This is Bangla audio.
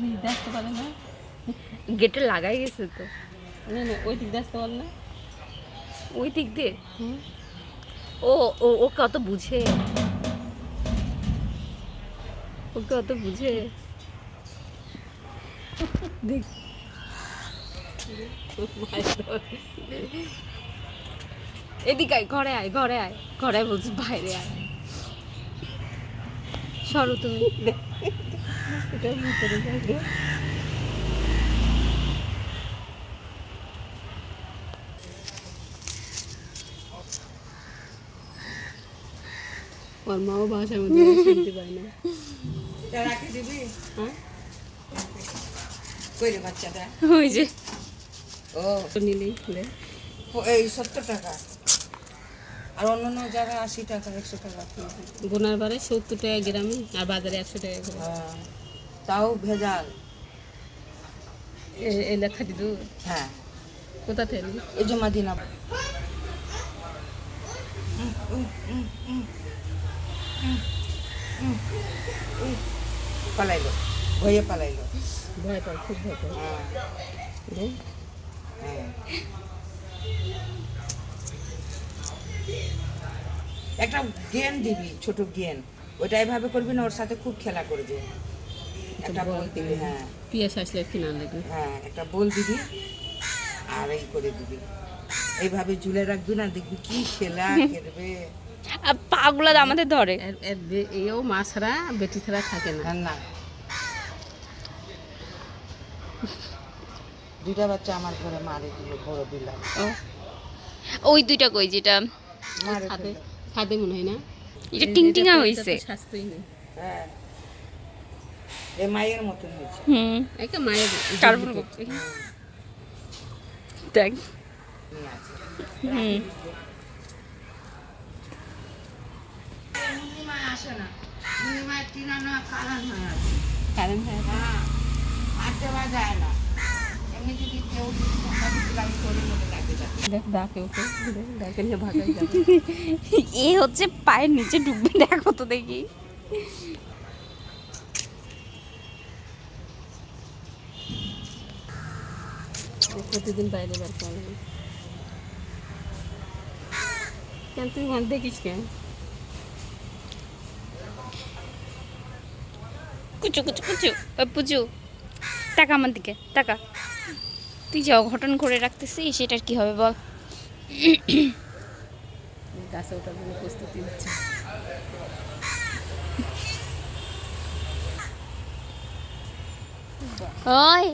দেখতে পারে না। গেটে লাগাই গেছে তো। না না ওই দিক দেখতে পারে না। ওই দিক দিয়ে? ও ও ও কত বুঝে। ওকে অত বুঝে। দেখ। এদিকে আয় ঘরে আয় ঘরে আয় ঘরে বলছি বাইরে আয়। সরো তুমি। এটা ভিতরে যাবে ওর মাও বাসার মধ্যে শুনতে পায় না। রাখি দিবি? হ্যাঁ? কই রে বাচ্চাটা? ওই যে। ও। নিলেই। এই সত্তর টাকা। আর অন্য অন্য জায়গায় আশি টাকা একশো টাকা বোনার বারে সত্তর টাকা গ্রামে আর বাজারে একশো টাকা তাও ভেজাল। এ- এই লেখা দিদু হ্যাঁ। কোথা থেকে? এই যে মাদিনা পালাইলো। ভয়ে পালাইলো। ভয় পায় খুব ভয় পায়। হ্যাঁ। হ্যাঁ। একটা গেম দিবি ছোট গেম ওটা এভাবে করবি না ওর সাথে খুব খেলা করবে। একটা বল দিবি হ্যাঁ। পিয়াস আসলে কিনা লাগবে। হ্যাঁ একটা বল দিবি আর এই করে দিবি। এইভাবে ঝুলে রাখবি না দেখবি কি খেলা খেলবে। আর পাগুলা আমাদের ধরে। এও মা ছাড়া বেটি ছাড়া থাকে না। না। দুইটা বাচ্চা আমার ঘরে মারে দিল বড় বিড়াল ও। ওই দুইটা কই যেটা? মারে ছাদে। দিল। ছাদে মনে হয় না? এটা টিংটিঙা হইছে। স্বাস্থ্যই নেই। হ্যাঁ। এ মায়ের হয়েছে। হুম। একে মায়ের কার্বন করছে দেখ। নিয়ে হুম আসে না। পূর্ণিমায় টিনা না কারণ হয়ে আছে। হয় হ্যাঁ যায় না। এমনি যদি কেউ এ হচ্ছে পায়ের নিচে ডুববে দেখো তো দেখি। প্রতিদিন বাইরে বার করে কেন তুই মানে দেখিস কেন কুচু কুচু কুচু ওই পুচু টাকা আমার দিকে টাকা। তুই যে অঘটন করে রাখতেছিস সেটার কি হবে বল? গাছে ওঠার জন্য প্রস্তুতি নিচ্ছে। ওই।